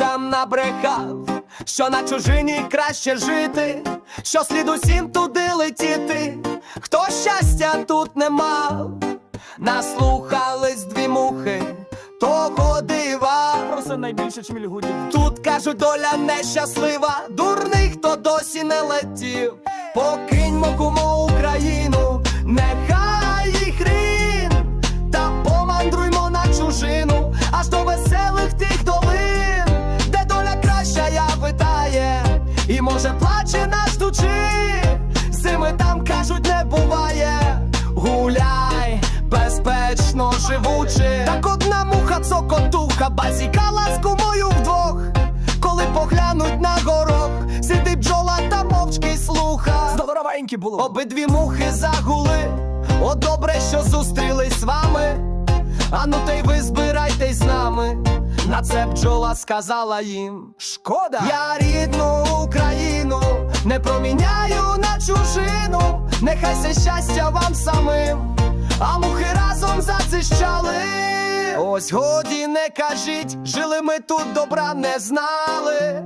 набрехав, що на чужині краще жити, що слід усім туди летіти, хто щастя тут не мав, наслухались дві мухи, того дива. Це найбільше чмільгудів. Тут кажуть, доля нещаслива, дурний, хто досі не летів. Покиньмо і може плаче наш дучи, зими там кажуть не буває. Гуляй, безпечно живучи. Так одна муха цокотуха базікала з кумою вдвох. Коли поглянуть на горох, сидить бджола та мовчки слуха. Здоровенькі було. Обидві мухи загули. Ану, та й ви збирайтесь з нами. На це бджола сказала їм. Шкода. Я рідну Україну не проміняю на чужину, нехай це щастя вам самим, а мухи разом зацищали. Ось годі не кажіть, жили ми тут добра не знали.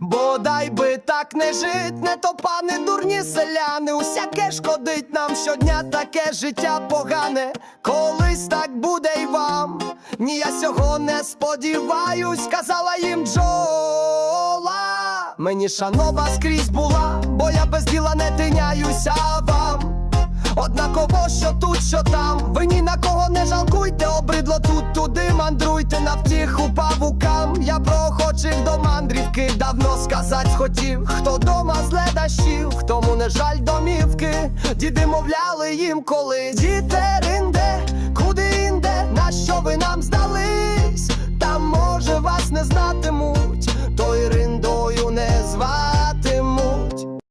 Бодай би так не жить, не то пане дурні селяни, усяке шкодить нам щодня таке життя погане. Колись так буде й вам. Ні, я сього не сподіваюсь, сказала їм бджола. Мені шанова скрізь була, бо я без діла не тиняюся вам. Однаково, що тут, що там, ви ні на кого не жалкуйте, обридло тут, туди мандруйте на втіху павукам. Я охочих до мандрівки давно сказать хотів. Хто дома з ледащів, тому не жаль домівки. Діди мовляли їм, коли дітеринде, куди інде, на що ви нам здали?